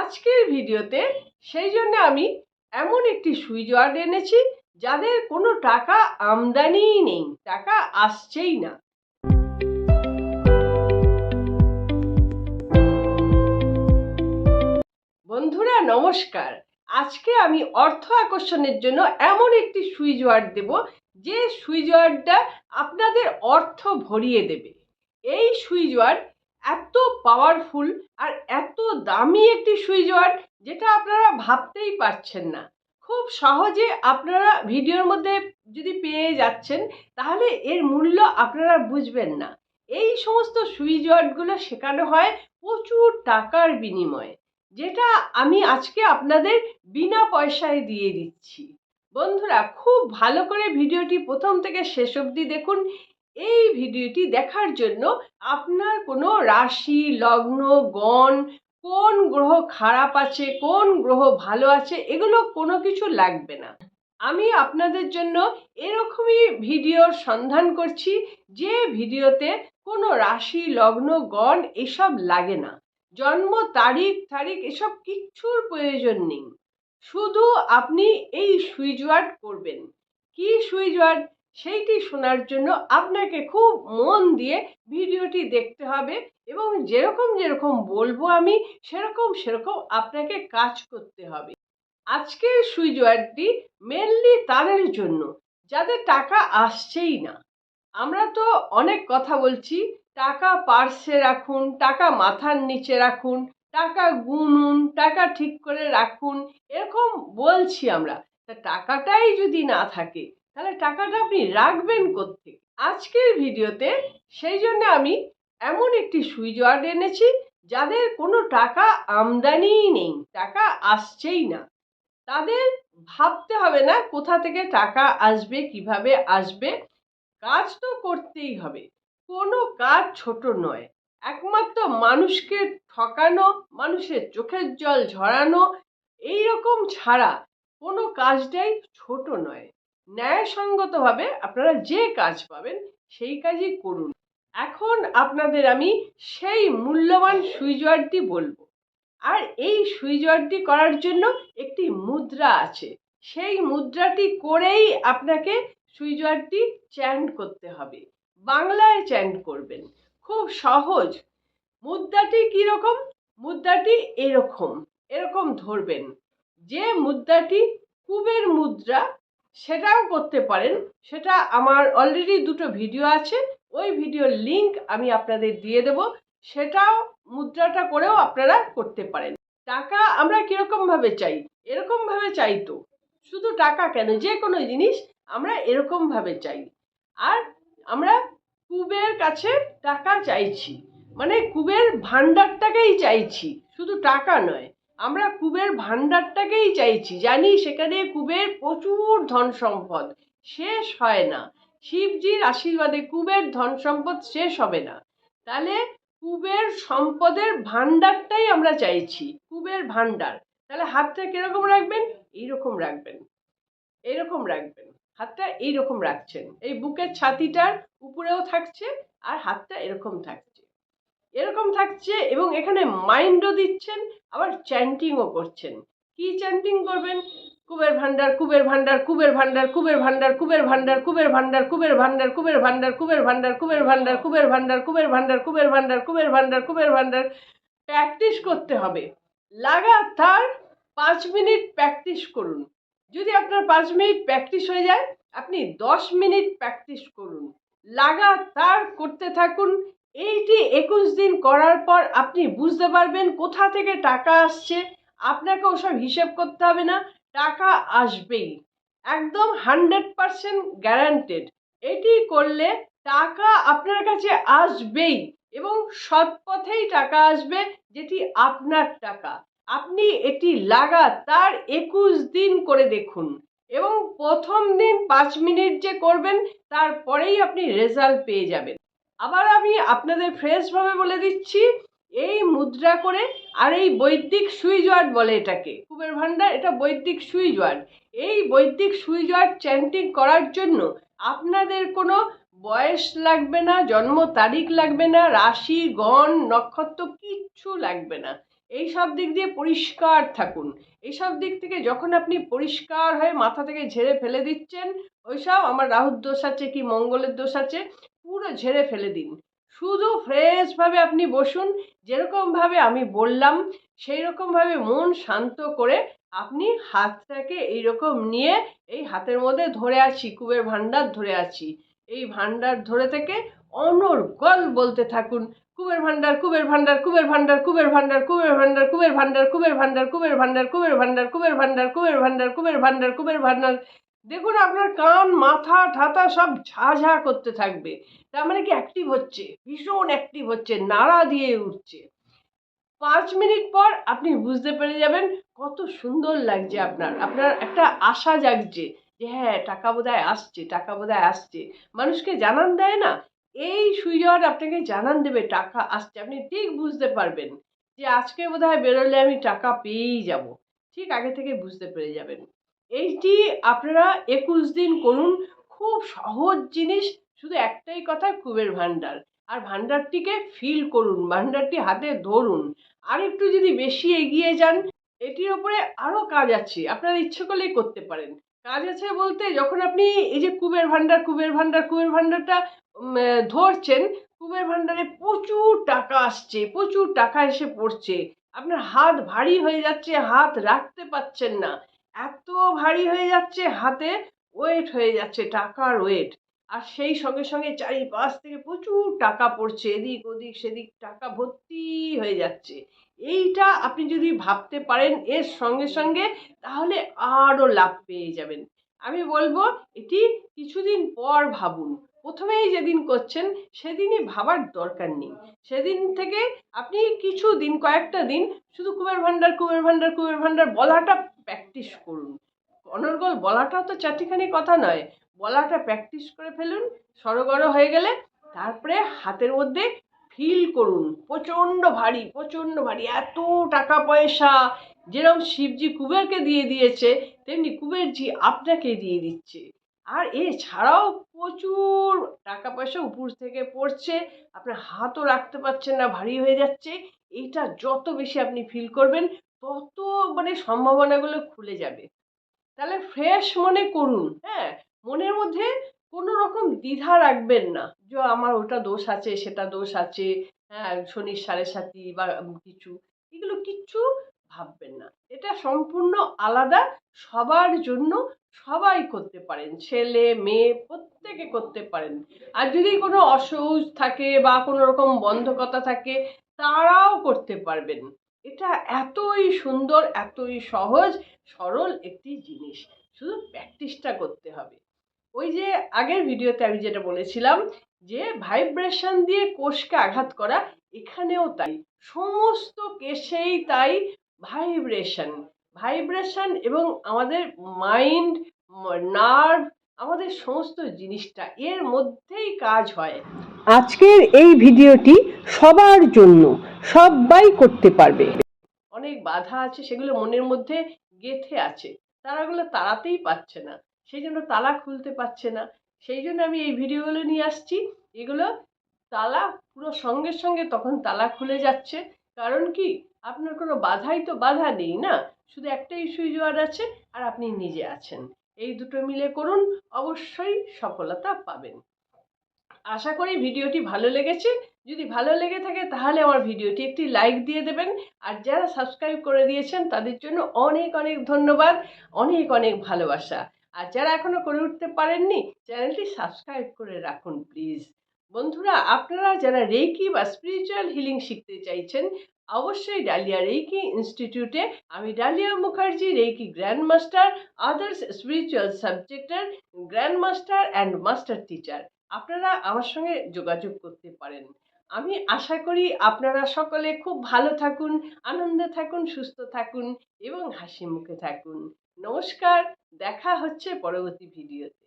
আজকের ভিডিওতে সেই জন্য আমি এমন একটি সুইচ ওয়ার্ড এনেছি যাদের কোনো টাকা আমদানিই নেই, টাকা আসছেই না। বন্ধুরা, নমস্কার। আজকে আমি অর্থ আকর্ষণের জন্য এমন একটি সুইচ ওয়ার্ড দেব, যে সুইচ ওয়ার্ডটা আপনাদের অর্থ ভরিয়ে দেবে। এই সুইচ ওয়ার্ড এত পাওয়ারফুল আর এত দামি একটি সুইচ ওয়ার্ড যেটা আপনারা ভাবতেই পারছেন না। খুব সহজে আপনারা ভিডিওর মধ্যে যদি পেয়ে যাচ্ছেন, তাহলে এর মূল্য আপনারা বুঝবেন না। এই সমস্ত সুইচ ওয়ার্ডগুলো শেখানো হয় প্রচুর টাকার বিনিময়ে, যেটা আমি আজকে আপনাদের বিনা পয়সায় দিয়ে দিচ্ছি। বন্ধুরা, খুব ভালো করে ভিডিওটি প্রথম থেকে শেষ অবধি দেখুন এই ভিডিওটি দেখার জন্য আপনার কোনো রাশি, লগ্ন, গণ, কোন গ্রহ খারাপ আছে, কোন গ্রহ ভালো আছে, এগুলো কোনো কিছু লাগবে না। আমি আপনাদের জন্য এরকমই ভিডিওর সন্ধান করছি, যে ভিডিওতে কোনো রাশি, লগ্ন, গণ এসব লাগে না। জন্ম তারিখ তারিখ এসব কিচ্ছুর প্রয়োজন নেই। শুধু আপনি এই সুইচ ওয়ার্ড করবেন। কি সুইচ ওয়ার্ড? সেইটি শোনার জন্য আপনাকে খুব মন দিয়ে ভিডিওটি দেখতে হবে এবং যেরকম যেরকম বলব আমি, সেরকম সেরকম আপনাকে কাজ করতে হবে। আজকের সুইচ ওয়ার্ডটি মেনলি তাদের জন্য, যাদের টাকা আসছেই না। আমরা তো অনেক কথা বলছি, টাকা পার্সে রাখুন, টাকা মাথার নিচে রাখুন, টাকা গুনুন, টাকা ঠিক করে রাখুন, এরকম বলছি আমরা। তা টাকাটাই যদি না থাকে তাহলে টাকাটা আপনি রাখবেন কোথেকে আজকের ভিডিওতে সেই জন্য আমি এমন একটি সুইচ ওয়ার্ড এনেছি, যাদের কোনো টাকা আমদানিই নেই, টাকা আসছেই না। তাদের ভাবতে হবে না কোথা থেকে টাকা আসবে, কীভাবে আসবে, কাজ তো করতেই হবে। কোনো কাজ ছোট নয়, একমাত্র মানুষকে ঠকানো, মানুষের চোখের জল ঝরানো এই রকম ছাড়া কোনো কাজটাই ছোট নয়। ন্যায়সঙ্গতভাবে আপনারা যে কাজ পাবেন, সেই কাজই করুন। এখন আপনাদের আমি সেই মূল্যবান সুইচ ওয়ার্ডটি বলব। আর এই সুইচ ওয়ার্ডটি করার জন্য একটি মুদ্রা আছে। সেই মুদ্রাটি করেই আপনাকে সুইচ ওয়ার্ডটি চ্যান্ট করতে হবে। বাংলায় চ্যান্ড করবেন। খুব সহজ। মুদ্রাটি কীরকম? মুদ্রাটি এরকম। এরকম ধরবেন। যে মুদ্রাটি কুবের মুদ্রা সেটাও করতে পারেন। সেটা আমার অলরেডি দুটো ভিডিও আছে। ওই ভিডিওর লিংক আমি আপনাদের দিয়ে দেব। সেটাও মুদ্রাটা করেও আপনারা করতে পারেন। টাকা আমরা কীরকমভাবে চাই? এরকমভাবে চাই তো। শুধু টাকা কেন? যে কোনো জিনিস আমরা এরকমভাবে চাই। আর আমরা কুবের কাছে টাকা চাইছি। মানে কুবের ভাণ্ডারটাকেই চাইছি। শুধু টাকা নয়। আমরা কুবের ভাণ্ডারটাকেই চাইছি। জানি সেখানে কুবের প্রচুর ধন সম্পদ শেষ হয় না। শিবজির আশীর্বাদে কুবের ধন সম্পদ শেষ হবে না। তাহলে কুবের সম্পদের ভাণ্ডারটাই আমরা চাইছি। কুবের ভাণ্ডার। তাহলে হাতটা কীরকম রাখবেন? এইরকম রাখবেন। এইরকম রাখবেন। হাতটা এইরকম রাখছেন। এই বুকের ছাতিটার উপরেও থাকছে আর হাতটা এরকম থাকছে। এরকম থাকছে এবং এখানে মাইন্ডও দিচ্ছেন আবার চ্যান্টিংও করছেন কি চ্যান্টিং করবেন কুবের ভান্ডার কুবের ভান্ডার কুবের ভান্ডার কুবের ভান্ডার কুবের ভান্ডার কুবের ভান্ডার কুবের ভান্ডার কুবের ভান্ডার কুবের ভান্ডার কুবের ভান্ডার কুবের ভান্ডার কুবের ভান্ডার কুবের ভান্ডার কুবের ভান্ডার কুবের ভান্ডার প্র্যাকটিস করতে হবে লাগাতার পাঁচ মিনিট প্র্যাকটিস করুন যদি আপনার পাঁচ মিনিট প্র্যাকটিস হয়ে যায় আপনি দশ মিনিট প্র্যাকটিস করুন লাগাতার করতে থাকুন এইটি একুশ দিন করার পর আপনি বুঝতে পারবেন কোথা থেকে টাকা আসছে? আপনাকে ওসব হিসেব করতে হবে না, টাকা আসবেই। একদম হান্ড্রেড পারসেন্ট গ্যারান্টেড। এটি করলে টাকা আপনার কাছে আসবেই এবং সৎ পথেই টাকা আসবে যেটি আপনার টাকা। আপনি এটি লাগাতার একুশ দিন করে দেখুন এবং প্রথম দিন পাঁচ মিনিট যে করবেন, তারপরেই আপনি রেজাল্ট পেয়ে যাবেন। আবার আমি আপনাদের ফ্রেশভাবে বলে দিচ্ছি, এই মুদ্রা করে আর এই বৈদিক সুইচ ওয়ার্ড বলে এটাকে। কুবের ভান্ডার এটা বৈদিক সুইচ ওয়ার্ড এই বৈদিক সুইচ ওয়ার্ড চ্যান্টিং করার জন্য আপনাদের কোনো বয়স লাগবে না, জন্ম তারিখ লাগবে না, রাশি, গণ, নক্ষত্র কিচ্ছু লাগবে না। এই সব দিক দিয়ে পরিষ্কার থাকুন। এইসব দিক থেকে যখন আপনি পরিষ্কার হয়ে মাথা থেকে ঝেড়ে ফেলে দিচ্ছেন, ওইসব আমার রাহুর দোষ আছে কি মঙ্গলের দোষ আছে পুরো ঝেড়ে ফেলে দিন শুধু ফ্রেশভাবে আপনি বসুন যেরকমভাবে আমি বললাম সেই রকমভাবে মন শান্ত করে আপনি হাতটাকে এইরকম নিয়ে এই হাতের মধ্যে ধরে আছি কুবের ভাণ্ডার ধরে আছি এই ভাণ্ডার ধরে থেকে অনর্গল বলতে থাকুন কুবের ভাণ্ডার কুবের ভাণ্ডার কুবের ভাণ্ডার কুবের ভাণ্ডার কুবের ভাণ্ডার কুবের ভাণ্ডার কুবের ভাণ্ডার কুবের ভাণ্ডার কুবের ভাণ্ডার কুবের ভাণ্ডার কুবের ভাণ্ডার কুবের ভাণ্ডার কুবের ভাণ্ডার দেখুন, আপনার কান, মাথা, ঠাতা সব ঝা ঝা করতে থাকবে। তার মানে কি অ্যাক্টিভ হচ্ছে? ভীষণ অ্যাক্টিভ হচ্ছে, নাড়া দিয়ে উঠছে। পাঁচ মিনিট পর আপনি বুঝতে পেরে যাবেন কত সুন্দর লাগছে আপনার। আপনার একটা আশা জাগছে যে হ্যাঁ টাকা বোধহয় আসছে, টাকা বোধহয় আসছে। মানুষকে জানান দেয় না? এই সুইজার আপনাকে জানান দেবে, টাকা আসছে। আপনি ঠিক বুঝতে পারবেন যে, আজকে বোধহয় বেরোলে আমি টাকা পেয়েই যাব। ঠিক আগে থেকে বুঝতে পেরে যাবেন। এইটি আপনারা একুশ দিন করুন। খুব সহজ জিনিস শুধু একটাই কথা কুবের ভাণ্ডার। আর ভাণ্ডারটিকে ফিল করুন ভাণ্ডারটি হাতে ধরুন। আর একটু যদি বেশি এগিয়ে যান এটির ওপরে আরও কাজ আছে আপনারা ইচ্ছে করলেই করতে পারেন। কাজ আছে বলতে যখন আপনি এই যে কুবের ভাণ্ডার কুবের ভাণ্ডার কুবের আহ, ধরছেন কুবের ভাণ্ডারে প্রচুর টাকা আসছে প্রচুর টাকা এসে পড়ছে। আপনার হাত ভারী হয়ে যাচ্ছে হাত রাখতে পারছেন না। এত ভারী হয়ে যাচ্ছে হাতে ওয়েট হয়ে যাচ্ছে টাকার ওয়েট আর সেই সঙ্গে সঙ্গে চারিপাশ থেকে প্রচুর টাকা পড়ছে, এদিক ওদিক সেদিক টাকা ভর্তি হয়ে যাচ্ছে। এইটা আপনি যদি ভাবতে পারেন, এর সঙ্গে সঙ্গে তাহলে আরও লাভ পেয়ে যাবেন। আমি বলব, এটি কিছুদিন পর ভাবুন। প্রথমেই যেদিন করছেন, সেদিনই ভাবার দরকার নেই। সেদিন থেকে আপনি কিছু দিন, কয়েকটা দিন শুধু কুবের ভাণ্ডার কুবের ভাণ্ডার কুবের ভাণ্ডার বলাটা প্র্যাকটিস করুন। অনর্গল বলাটাও তো চারটিখানি কথা নয়। বলাটা প্র্যাকটিস করে ফেলুন সরগর হয়ে গেলে তারপরে হাতের মধ্যে ফিল করুন। প্রচণ্ড ভারী প্রচণ্ড ভারী, এত টাকা পয়সা। যেরকম শিবজি কুবেরকে দিয়ে দিয়েছে, তেমনি কুবেরজি আপনাকে দিয়ে দিচ্ছে। আর এছাড়াও প্রচুর টাকা পয়সা উপর থেকে পড়ছে, আপনার হাতও রাখতে পারছেন না, ভারী হয়ে যাচ্ছে। এটা যত বেশি আপনি ফিল করবেন, তত মানে সম্ভাবনাগুলো খুলে যাবে। তাহলে ফ্রেশ মনে করুন হ্যাঁ? মনের মধ্যে কোনো রকম দ্বিধা রাখবেন না যে আমার ওটা দোষ আছে, সেটা দোষ আছে হ্যাঁ শনির সাড়ে সাতি বা কিছু। এগুলো কিচ্ছু ভাববেন না। এটা সম্পূর্ণ আলাদা, সবার জন্য সবাই করতে পারেন, ছেলে, মেয়ে, প্রত্যেকে করতে পারেন। আর যদি কোনো অসৌচ থাকে বা কোনো রকম বন্ধকতা থাকে, তারাও করতে পারবেন। এটা এতই সুন্দর, এতই সহজ, সরল একটি জিনিস। শুধু প্র্যাকটিসটা করতে হবে। ওই যে আগের ভিডিওতে আমি যেটা বলেছিলাম যে, ভাইব্রেশন দিয়ে কোষকে আঘাত করা এখানেও তাই। সমস্ত কেসেই তাই ভাইব্রেশন ভাইব্রেশন এবং আমাদের মাইন্ড নার্ভ আমাদের সমস্ত জিনিসটা এর মধ্যেই কাজ হয়। আজকের এই ভিডিওটি সবার জন্য সবাই করতে পারবে। অনেক বাধা আছে সেগুলো মনের মধ্যে গেঁথে আছে। তারাগুলো তাড়াতেই পাচ্ছে না। সেই জন্য তালা খুলতে পারছে না। সেই জন্য আমি এই ভিডিওগুলো নিয়ে আসছি। এগুলো তালা পুরো সঙ্গে সঙ্গে তখন তালা খুলে যাচ্ছে। কারণ কি? আপনার কোনো বাধাই তো বাধা নেই, না? শুধু একটাই ওয়ার্ড আছে আর আপনি নিজে আছেন। এই দুটো মিলে করুন, অবশ্যই সফলতা পাবেন। আশা করি ভিডিওটি ভালো লেগেছে। যদি ভালো লেগে থাকে তাহলে আমার ভিডিওটি একটি লাইক দিয়ে দেবেন। আর যারা সাবস্ক্রাইব করে দিয়েছেন তাদের জন্য অনেক অনেক ধন্যবাদ, অনেক অনেক ভালোবাসা। আর যারা এখনও করে উঠতে পারেননি, চ্যানেলটি সাবস্ক্রাইব করে রাখুন, প্লিজ। বন্ধুরা, আপনারা যারা রেকি বা স্পিরিচুয়াল হিলিং শিখতে চাইছেন, অবশ্যই ডালিয়া রেকি ইনস্টিটিউটে আমি Dalia Mukherjee reiki grand master others spiritual সাবজেক্টের grand master and master teacher আপনারা আমার সঙ্গে যোগাযোগ করতে পারেন। আমি আশা করি আপনারা সকলে খুব ভালো থাকুন, আনন্দে থাকুন, সুস্থ থাকুন এবং হাসি মুখে থাকুন। নমস্কার, দেখা হচ্ছে পরবর্তী ভিডিওতে